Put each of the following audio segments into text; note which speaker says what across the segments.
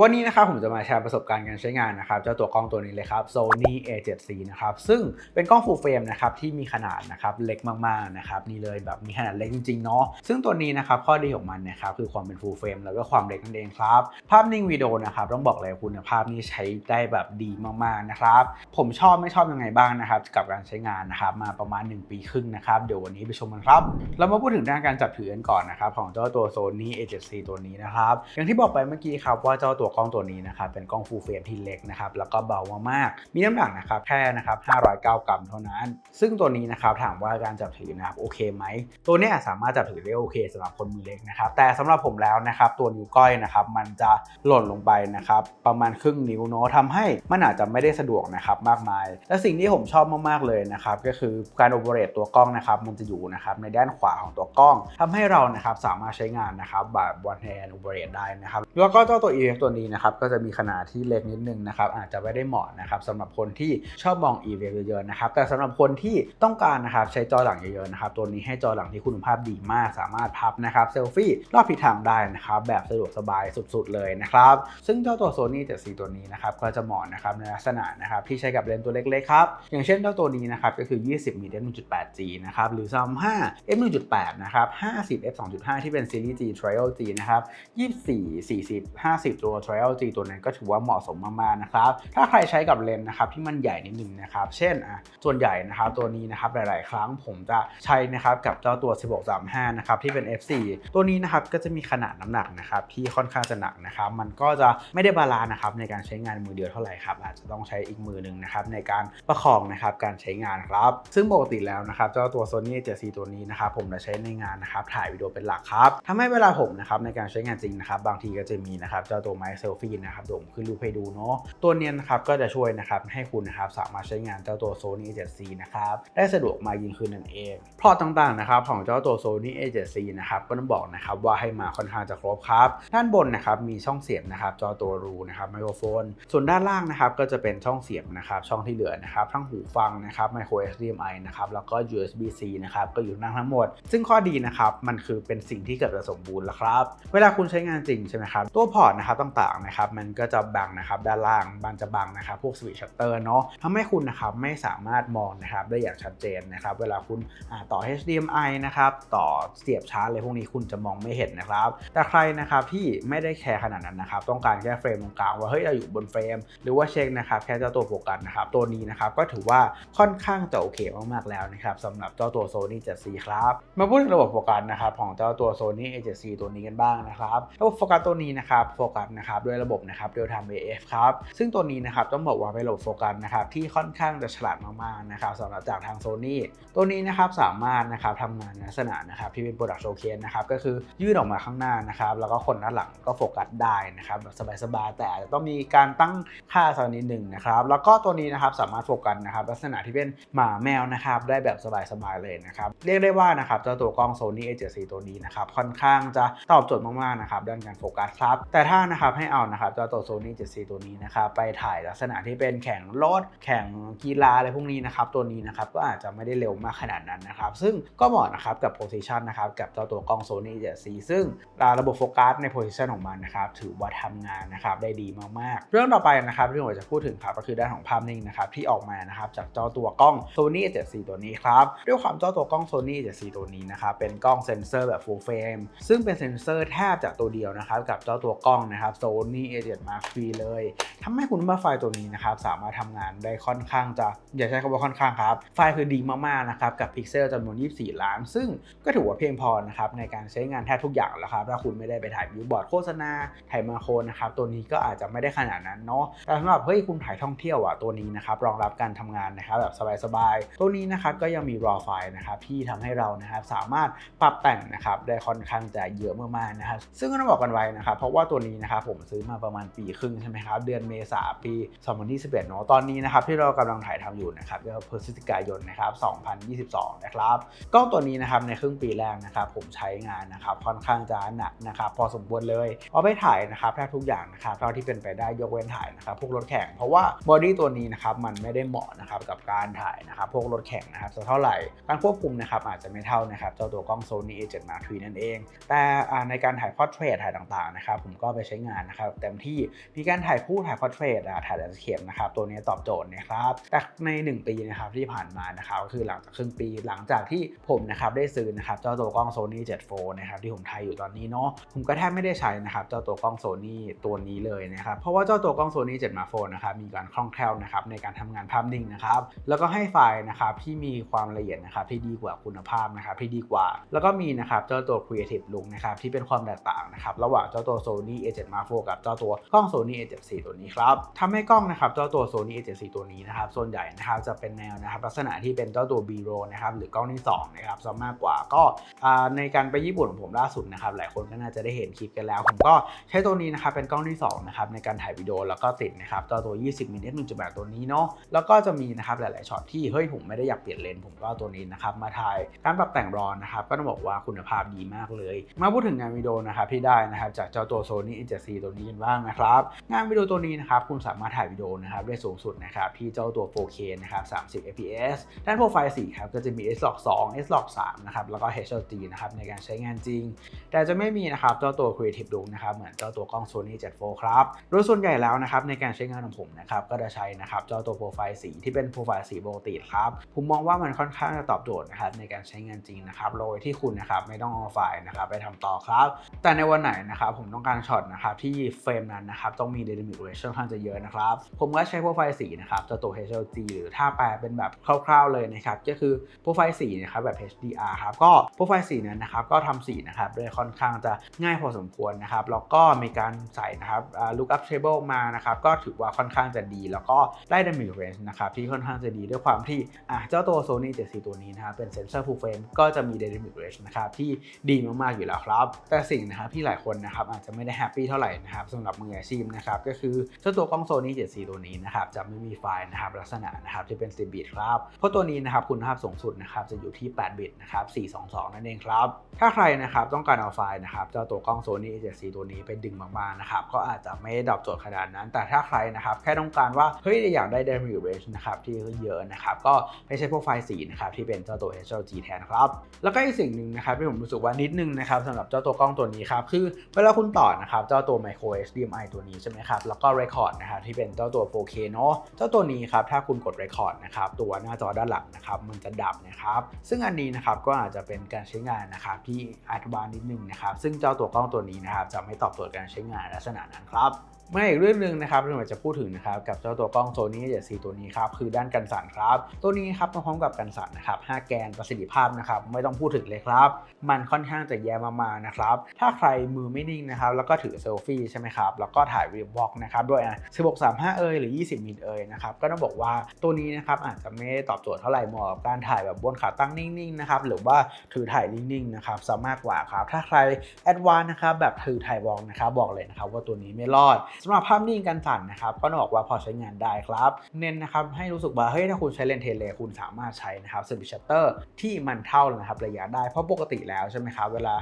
Speaker 1: วันนี้นะครับผมจะมาแชร์ประสบการณ์การใช้งานนะครับเจ้าตัวกล้องตัวนี้เลยครับ Sony A7C นะครับซึ่งเป็นกล้อง full frame นะครับที่มีขนาดนะครับเล็กมากๆนะครับนี่เลยแบบมีขนาดเล็กจริงๆเนาะซึ่งตัวนี้นะครับข้อดีของมันนะครับคือความเป็น full frame แล้วก็ความเล็กนั่นเองครับ ภาพนิ่งวิดีโอนะครับต้องบอกเลยคุณภาพนี่ใช้ได้แบบดีมากๆนะครับผมชอบไม่ชอบยังไงบ้างนะครับกับการใช้งานนะครับมาประมาณ 1 ปีครึ่งนะครับเดี๋ยววันนี้ไปชมกันครับเรามาพูดถึงด้านการจับถือกันก่อนนะครับของเจ้าตัว Sony A7C ตัวนี้นะครับอย่างที่บอกไปเมื่อกี้ครับว่าเจ้าตัวกล้องตัวนี้นะครับเป็นกล้อง full frame ที่เล็กนะครับแล้วก็เบามากๆมีน้ำหนักนะครับแค่นะครับ509 กรัมเท่านั้น ซึ่งตัวนี้นะครับถามว่าการจับถือนะครับโอเคไหมตัวนี้สามารถจับถือได้โอเคสำหรับคนมือเล็กนะครับแต่สำหรับผมแล้วนะครับตัวนิ้วก้อยนะครับมันจะหล่นลงไปนะครับประมาณครึ่งนิ้วเนาะทำให้มันอาจจะไม่ได้สะดวกนะครับมากมาย และสิ่งที่ผมชอบมากๆเลยนะครับก็คือการโอเปเรตตัวกล้องนะครับมันจะอยู่นะครับในด้านขวาของตัวกล้องทำให้เรานะครับสามารถใช้งานนะครับแบบวันแฮนด์โอเปเรตได้นะครับแล้วก็เจ้าตัว EVF ตัวนี้นะครับก็จะมีขนาดที่เล็กนิดนึงนะครับอาจจะไม่ได้เหมาะนะครับสำหรับคนที่ชอบมอง e v เยอะๆนะครับแต่สำหรับคนที่ต้องการนะครับใช้จอหลังเยอะๆนะครับตัวนี้ให้จอหลังที่คุณภาพดีมาก สามารถพับนะครับเซลฟี่รอบทิศทางได้นะครับแบบสะดวกสบายสุดๆเลยนะครับซึ่งเจ้าตัว Sony 7C ตัวนี้นะครับก็จะเหมาะนะครับในลักษณะนะครับที่ใช้กับเลนส์ตัวเล็กๆครับอย่างเช่นเจ้าตัวนี้นะครับก็คือ 20 mm f1.8G นะครับหรือ35 f1.8 นะครับ50 f2.5 ที่เป็นซีรีส์ G Trial G นะครับ24 40 50 ตัว Trial G ตัวนั้นก็ถือว่าเหมาะสมมากๆนะครับถ้าใครใช้กับเลนส์นะครับที่มันใหญ่นิดนึงนะครับเช่นอะส่วนใหญ่นะครับตัวนี้นะครับหลาย ๆ ครั้งผมจะใช้นะครับกับเจ้าตัว 1635 นะครับที่เป็น f4 ตัวนี้นะครับก็จะมีขนาดน้ำหนักนะครับที่ค่อนข้างจะหนักนะครับมันก็จะไม่ได้บาลานะครับในการใช้งานมือเดียวเท่าไหร่ครับอาจจะต้องใช้อีกมือหนึ่งนะครับในการประคองนะครับการใช้งานครับ ซึ่งปกติแล้วนะครับเจ้าตัว Sony A7C ตัวนี้นะครับผมจะใช้ในงานนะครับถ่ายวิดีโอเป็นหลักครับทำให้เวลาผมนะครับในการใช้งานจริงนะครับบางทีก็จะมีนะครับเจ้าตัวไมค์เซลฟี่นะครับผมขึ้นรูปให้ดูเนาะตัวเนี้ยนะครับก็จะช่วยนะครับให้คุณนะครับสามารถใช้งานเจ้าตัว Sony A7C นะครับได้สะดวกมากยิ่งขึ้นนั่นเองพอร์ตต่างๆนะครับของเจ้าตัว Sony A7C นะครับก็ต้องบอกนะครับว่าให้มาค่อนข้างจะครบครับ ด้านบนนะครับมีช่องเสียบนะครับจอตัวรูนะครับไมโครโฟน ส่วนด้านล่างนะครับก็จะเป็นช่องเสียบนะครับช่องที่เหลือนะครับทั้งหูฟังนะครับ micro HDMI นะครับแล้วก็ USB-C นะครับก็อยู่นั่งทั้งหมด ซึ่งข้อดีนะครับมันคือเป็นสิ่งที่เกือบจะสมบูรณ์แล้วครับ เวลาคุณใช้งานจริงใช่ไหมครับตัวพอร์ตนะครับต่างๆนะครับมันก็จะบังนะครับด้านล่างมันจะบังนะครับพวกสวิตช์ชัตเตอร์เนาะทำให้คุณนะครับไม่สามารถมองนะครับได้อย่างชัดเจนนะครับเวลาคุณอ่าต่อ HDMI นะครับต่อเสียบชาร์จอะไรพวกนี้คุณจะมองไม่เห็นนะครับ แต่ใครนะครับที่ไม่ได้แคร์ขนาดนั้นนะครับ ต้องการแค่เฟรมตรงกลางว่าเฮ้ยเราอยู่บนเฟรม หรือว่าเช็คนะครับแค่เจ้าตัวโฟกัสนะครับตัวนี้นะครับก็ถือว่าค่อนข้างจะโอเคมากๆแล้วนะครับสำหรับเจ้าตัว Sony 7C ครับมาพูดถึงระบบโฟกัสนะครับของเจ้าตัว Sony A7C ตัวนี้กันบ้างนะครับระบบโฟกัสตัวนี้นะครับโฟกัสนะครับด้วยระบบนะครับ Real Time AF ครับซึ่งตัวนี้นะครับต้องบอกว่าเป็นระบบโฟกัสนะครับที่ค่อนข้างจะฉลาดมากๆนะครับสำหรับจากทาง Sony ตัวนี้นะครับสามารถนะครับทำงานในลักษณะนะครับที่เป็น Product Showcase นะครับก็คือยื่นออกมาข้างหน้านะครับแล้วก็คนด้านหลังก็โฟกัสได้นะครับแบบสบายๆแต่อาจจะต้องมีการตั้งค่าสักนิดหนึ่งนะครับแล้วก็ตัวนี้นะครับสามารถโฟกัสนะครับลักษณะที่เป็นหมาแมวนะครับได้แบบสบายๆเลยนะครับเรียกได้ว่านะครับเจ้าตัวกล้อง Sony A7C ตัวนี้นะครับค่อนข้างจะตอบโจทย์มากๆนะครับด้านการโฟกัสครับแต่ถ้านะครับให้เอานะครับเจ้าตัว Sony A7C ตัวนี้นะครับไปถ่ายลักษณะที่เป็นแข่งรถแข่งกีฬาอะไรพวกนี้นะครับตัวนี้นะครับก็อาจจะไม่ได้เร็วมากขนาดนั้นนะครับซึ่งก็เหมาะนะครับกับ position นะครับกับเจ้าตัวกล้อง Sony A7C ซึ่งระบบโฟกัสใน position ของมันนะครับถือว่าทำงานนะครับได้ดีมากๆ เรื่องต่อไปนะครับที่ผมจะพูดถึงครับก็คือด้านของภาพนิ่งนะครับที่ออกมานะครับจากเจ้าตัวกล้อง Sony A7C ตัวนี้ครับด้วยความเจ้าตัวกล้อง Sony A7C ตัวนี้นะครับเป็นกล้องเซนเซอร์แบบ full frame ซึ่งเป็นเซนเซอร์แทบจากตัวเดียวนะครับกับเจ้าตัวกล้องนะครับ Sony A7 Mark III เลยทำให้คุณภาไฟล์ตัวนี้นะครับสามารถทำงานได้ค่อนข้างจะอย่าใช้คำว่าค่อนข้างครับ ไฟล์คือดีมากๆนะครับกับพิกเซลจำนวน 24 ล้าน ซึ่งก็ถือว่าเพียงพอนะครับในการใช้งานแทบทุกอย่างแล้วครับถ้าคุณไม่ได้ไปถ่ายบิวบอร์ดโฆษณาถ่ายมาโครนะครับตัวนี้ก็อาจจะไม่ได้ขนาดนั้นเนาะแต่สำหรับเฮ้ยคุณถ่ายท่องเที่ยวอะตัวนี้นะครับรองรับการทำงานนะครับแบบสบายๆตัวนี้นะครับก็ยังมี raw ไฟล์นะครับที่ทำให้เรานะครับสามารถปรับแต่งนะครับได้ค่อนข้างจะเยอะมากๆนะครับซึ่งก็ต้องบอกกันไว้นะครับเพราะว่าตัวนี้นะครับผมมซื้อมาประมาณปีครึ่งใช่ไหมครับ เดือนเมษาปี 2021เนาะตอนนี้นะครับที่เรากำลังถ่ายทำอยู่นะครับก็พฤศจิกายนนะครับ 2022 นะครับกล้องตัวนี้นะครับในครึ่งปีแรกนะครับผมใช้งานนะครับค่อนข้างจะหนักนะครับพอสมควรเลยเอาไปถ่ายนะครับแทบทุกอย่างนะครับเท่าที่เป็นไปได้ยกเว้นถ่ายนะครับพวกรถแข่ง เพราะว่าบอดี้ตัวนี้นะครับมันไม่ได้เหมาะนะครับกับการถ่ายนะครับพวกรถแข่งนะครับสักเท่าไหร่การควบคุมนะครับอาจจะไม่เท่านะครับเจ้าตัวกล้อง Sony A7 Mark III นั่นเอง แต่ในการถ่ายพอร์เทรตถ่ายต่างๆนะครับผมก็ไปใช้งานนนะครับเต็มที่มีการถ่ายคู่ถ่ายพอร์เทรตถ่ายแลนด์สเคปนะครับตัวนี้ตอบโจทย์นะครับแต่ใน 1 ปีนะครับที่ผ่านมานะครับก็คือหลังจากครึ่งปีหลังจากที่ผมนะครับได้ซื้อนะครับเจ้าตัวกล้อง Sony 7 4นะครับที่ผมถ่ายอยู่ตอนนี้เนาะผมก็แทบไม่ได้ใช้นะครับเจ้าตัวกล้อง Sony ตัวนี้เลยนะครับเพราะว่าเจ้าตัวกล้อง Sony 7 Mark IV นะครับมีการคล่องแคล่วนะครับในการทำงานภาพนิ่งนะครับแล้วก็ให้ไฟล์นะครับที่มีความละเอียดนะครับที่ดีกว่าคุณภาพนะครับที่ดีกว่า แล้วก็มีนะครับเจ้าตัว Creative Look นะครับที่เป็นความแตกต่างนะครับระหว่างเจ้าตัว Sony A7 Mark IV กับเจ้าตัวกล้อง Sony A7 IV ตัวนี้ครับทำให้กล้องนะครับเจ้าตัว Sony A7 IV ตัวนี้นะครับส่วนใหญ่นะครับจะเป็นแนวนะครับลักษณะที่เป็นเจ้าตัว B-roll นะครับหรือกล้องที่2นะครับซะมากกว่าก็ในการไปญี่ปุ่นของผมล่าสุดนะครับหลายคนก็น่าจะได้เห็นคลิปกันแล้ว ผมก็ใช้ตัวนี้นะครับเป็นกล้องที่2นะครับในการถ่ายวิดีโอแล้วก็ติดนะครับเจ้าตัว 20มิลลิเมตร1.8ตัวนี้เนาะแล้วก็จะมีนะครับหลาย ๆช็อตที่เฮ้ยผมไม่ได้อยากเปลี่ยนเลนส์ผมก็ตัวนี้นะครับมาถ่ายการปรับแต่งรอนนะครับก็ต้องบอกว่าคุณภาพดีมากเลย มาพูดถึงงานวิดีโอนะครับที่ได้นะครับจากเจ้าตัว Sony A7C ตัวนี้กันบ้างนะครับ งานวิดีโอตัวนี้นะครับคุณสามารถถ่ายวิดีโอนะครับได้สูงสุดนะครับที่เจ้าตัว 4K นะครับ30 fps ด้านโปรไฟล์4ครับก็จะมี S-Log 2 S-Log 3นะครับแล้วก็ HLG นะครับในการใช้งานจริง แต่จะไม่มีนะครับเจ้าตัว Creative Look นะครับเหมือนเจ้าตัวกล้อง Sony 7 4ครับโดยส่วนใหญ่แล้วนะครับในการใช้งานของผมนะครับก็จะใช้นะครับเจ้าตัวโปรไฟล์สีที่เป็นโปรไฟล์สีปกติครับผมมองว่ามันค่อนข้างจะตอบโจทย์นะครับในการใช้งานจริงนะครับโดยที่คุณนะครับไม่ต้องเอาไฟล์นะครับไปทำต่อครับ แต่ในวันไหนนะครับผมต้องการช็อตนะครับที่เฟรมนั้นนะครับต้องมี dynamic range ค่อนข้างจะเยอะนะครับ ผมก็ใช้โปรไฟล์สีนะครับเจ้าตัว HLG หรือถ้าแปลเป็นแบบคร่าวๆเลยนะครับก็คือโปรไฟล์สีนะครับแบบ HDR ครับก็โปรไฟล์สีนั้นนะครับก็ทำสีนะครับได้ค่อนข้างจะง่ายพอสมควรนะครับแล้วก็มีการใส่นะครับ lookup table มานะครับก็ถือว่าค่อนข้างจะดี แล้วก็ได้ dynamic range นะครับที่ค่อนข้างจะดีด้วยความที่อะเจ้าตัว Sony 7ตัวนี้นะครับเป็นเซนเซอร์ full frame ก็จะมี dynamic range นะครับที่ดีมากๆอยู่แล้วครับ แต่สิ่งนะครับที่หลายคนนะครับอาจจะไม่ได้แฮปปี้เท่าไหร่นะครับสำหรับมืออาชีพนะครับก็คือเจ้าตัวกล้อง Sony 7ตัวนี้นะครับจะไม่มีไฟล์นะครับลักษณะนะครับที่เป็น 10 บิตครับเพราะตัวนี้นะครับคุณภาพสูงสุดนะครับจะอยู่ที่ 8 บิตนะครับ422 นั่นเองครับถ้าใครนะครับต้องการเอาไฟล์นะครับเจ้าตัวกล้อง Sony 7ตัวนี้ไปดึงมากๆนะครับก็อาจจะไม่ได้ดอปโจทย์ขนาดนั้น แต่ถ้าใครนะครับแค่ต้องการว่าเฮ้ยอยากได้ dynamic range นะครับที่เยอะนะครับก็ไม่ใช่พวกไฟล์สีนะครับที่เป็นเจ้าตัว HLG แทนครับแล้วก็อีกสิ่งหนึ่งนะครับที่ผมรู้สึกว่านิดนึงนะครับสำหรับเจ้าตัวกล้องตัวนี้ครับคือเวลาคุณต่อนะครับเจ้าตัว micro HDMI ตัวนี้ใช่ไหมครับ แล้วก็ record นะครับที่เป็นเจ้าตัว 4K เนาะเจ้าตัวนี้ครับถ้าคุณกด record นะครับตัวหน้าจอด้านหลังนะครับมันจะดับนะครับซึ่งอันนี้นะครับก็อาจจะเป็นการใช้งานนะครับที่อัดวานนิดนึงนะครับซึ่งเจ้าตัวกล้องตัวนี้นะครับจะไม่ตอบโจทย์การใช้งานลักษณะนั้นครับ มาอีกเรื่องหนึ่งนะครับที่ผมจะพูดถึงนะครับกับเจ้าตัวกล้อง Sony A7C ตัวนี้ครับคือด้านกันสั่นครับ ตัวนี้ครับมาพร้อมกับกันสั่นนะครับ5แกนประสิทธิภาพนะครับไม่ต้องพูดถึงเลยครับ มันค่อนข้างจะแย่มากๆนะครับถ้าใครมือไม่นิ่งนะครับแล้วก็ถือเซลฟี่ใช่ไหมครับแล้วก็ถ่ายวีบล็อกนะครับด้วยอะ1635 เอยหรือ 20มิลเอยนะครับก็ต้องบอกว่าตัวนี้นะครับอาจจะไม่ได้ตอบโจทย์เท่าไหร่เหมาะกับการถ่ายแบบบนขาตั้งนิ่งๆนะครับหรือว่าถือถ่ายนิ่งๆนะครับซะมากกว่าครับถ้าใครแอดวานนะครับแบบถือถ่ายวอกนะครับบอกเลยนะครับว่าตัวนี้ไม่รอดสำหรับภาพนิ่งกันสั่นนะครับก็ต้องบอกว่าพอใช้งานได้ครับ เน้นนะครับให้รู้สึกว่าเฮ้ยถ้าคุณใช้เลนส์เทเลคุณสามารถใช้นะครับสวิตชัตเตอร์ที่มันเท่านะครับระยะได้เพราะปกติแล้วใช่ไหมครับเวลา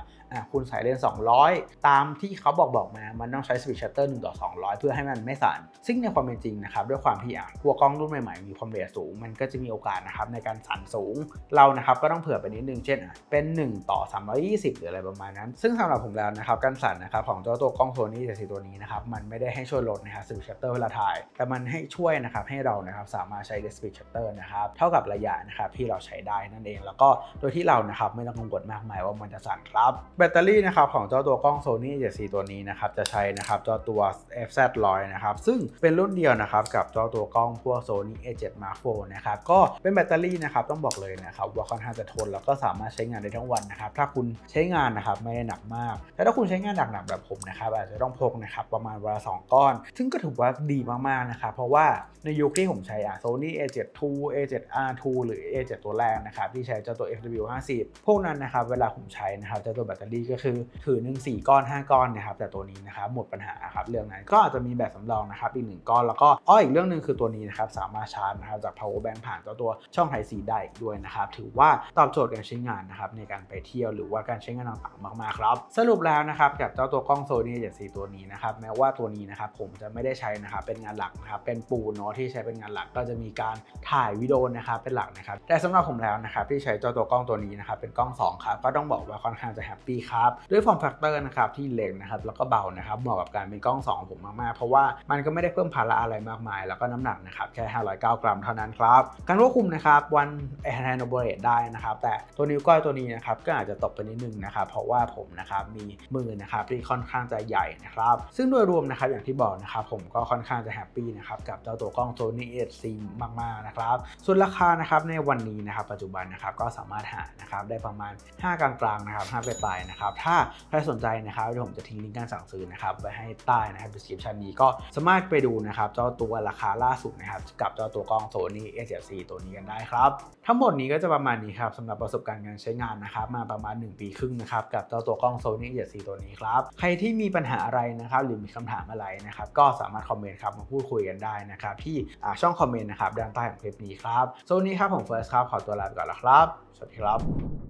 Speaker 1: คุณใส่เลนส์200 ตามที่เขาบอกบอกมามันต้องใช้สวิตชัตเตอร์1ต่อ200 เพื่อให้มันไม่สั่นซึ่งในความเป็นจริงนะครับด้วยความที่อะพวกกล้องรุ่นใหม่ๆ มีความเร็วสูง มันก็จะมีโอกาสนะครับในการสั่นสูง เรานะครับก็ต้องเผื่อไปนิดนึงเช่นอะเป็น 1 ต่อ 320 หรืออะไรประมาณนั้น ซึ่งสำหรับผมแล้วนะครับการสั่นนะครับของเจ้าตัวกล้องโซนี่เจตัวนี้นะครับมันไม่ได้ให้ช่วยลดนะครับสวิตชัตเตอร์เวลาถ่าย แต่มันให้ช่วยนะครับให้เรานะครับสามารถใช้สวิตชัตเตอร์นะครับเท่ากับระยะนะครับที่เราใช้ได้นั่นเอง แล้วก็โดยที่เรานะครับไม่ต้องกังวลมากมายว่ามันจะสั่นครับ แบตเตอรี่นะครับของเจ้าตัวกล้อง Sony 7ตัวนี้นะครับจะใช้นะครับเจ้าตัว FZ100 นะครับซึ่งเป็นรุ่นเดียวนะครับกับเจ้าตัวกล้องพวก Sony A7 Mark IV นะครับก็เป็นแบตเตอรี่นะครับต้องบอกเลยนะครับว่าค่อนข้างจะทนแล้วก็สามารถใช้งานได้ทั้งวันนะครับถ้าคุณใช้งานนะครับไม่ได้หนักมาก แต่ถ้าคุณใช้งานหนักๆแบบผมนะครับอาจจะต้องพกนะครับประมาณวันละสองก้อน ซึ่งก็ถือว่าดีมากๆนะครับเพราะว่าในยุคที่ผมใช้อะ Sony A7 II A7R2 หรือ A7 ตัวแรกนะครับที่ใช้เจ้าตัว FW50 พวกนั้นนะครับเวลาผมใช้นะครับเจ้าตัวแบตเตอรี่ก็คือถือหนึ่งสี่ก้อน 5 ก้อนนะครับแต่ตัวนี้นะครับหมดปัญหาครับเรื่องนั้นก็อาจจะมีแบตสำรองนะครับอีกหนึ่งก้อนแล้วก็อ้ออีกเรื่องหนึ่งคือตัวนี้นะครับสามารถชาร์จนะครับจาก power bank ผ่านเจ้าตัวช่อง Type C ได้อีกด้วยนะครับถือว่าตอบโจทย์การใช้งานนะครับในการไปเที่ยวหรือว่าการใช้งานต่างๆมากๆครับสรุปแล้วนะครับกับเจ้าตัวกล้อง Sony 7 4ตัวนี้นะครับแม้ว่าตัวนี้นี้นะครับผมจะไม่ได้ใช้นะครับเป็นงานหลักนะครับเป็นปูนเนาะที่ใช้เป็นงานหลักก็จะมีการถ่ายวิดีโอนะครับเป็นหลักนะครับแต่สำหรับผมแล้วนะครับที่ใช้เจ้าตัวกล้องตัวนี้นะครับเป็นกล้อง2ครับก็ต้องบอกว่าค่อนข้างจะแฮปปี้ครับด้วยฟอร์มแฟกเตอร์นะครับที่เล็กนะครับแล้วก็เบานะครับเหมาะกับการเป็นกล้อง 2 ผมมากๆ เพราะว่ามันก็ไม่ได้เพิ่มภาระอะไรมากมาย แล้วก็น้ำหนักนะครับแค่ 509 กรัมเท่านั้นครับการควบคุมนะครับวันแอนแนโอเบเรตได้นะครับแต่ตัวนิ้วก้อยตัวนี้นะครับก็อาจจะตกไปนิดนึงนะครับเพราะว่าผมนะครับมีมือนะครับที่ค่อนข้างจะใหญ่นะครับซึ่งโดยรวมนะครับอย่างที่บอกนะครับผมก็ค่อนข้างจะแฮปปี้นะครับกับเจ้าตัวกล้อง Sony A7C มากๆนะครับส่วนราคานะครับในวันนี้นะครับปัจจุบันนะครับก็สามารถหานะครับได้ประมาณ 5 กลางๆนะครับ5ปลายๆนะครับถ้าใครสนใจนะครับเดี๋ยวผมจะทิ้งลิงก์การสั่งซื้อนะครับไว้ให้ใต้นะครับ description นี้ก็สามารถไปดูนะครับเจ้าตัวราคาล่าสุดนะครับกับเจ้าตัวกล้อง Sony A7C ตัวนี้กันได้ครับทั้งหมดนี้ก็จะประมาณนี้ครับสำหรับประสบการณ์การใช้งานนะครับมาประมาณ 1 ปีครึ่งนะครับกับเจ้าตัวกล้อง Sony A7C ตัวนี้ครับใครที่มีปัญหาอะไรนะครับหรือมีคำถามอะไรนะครับก็สามารถคอมเมนต์ครับมาพูดคุยกันได้นะครับที่ช่องคอมเมนต์นะครับด้านใต้ของคลิปนี้ครับโซนนี้ครับผมเฟิร์สครับขอตัวลาไปก่อนแล้วครับ สวัสดีครับ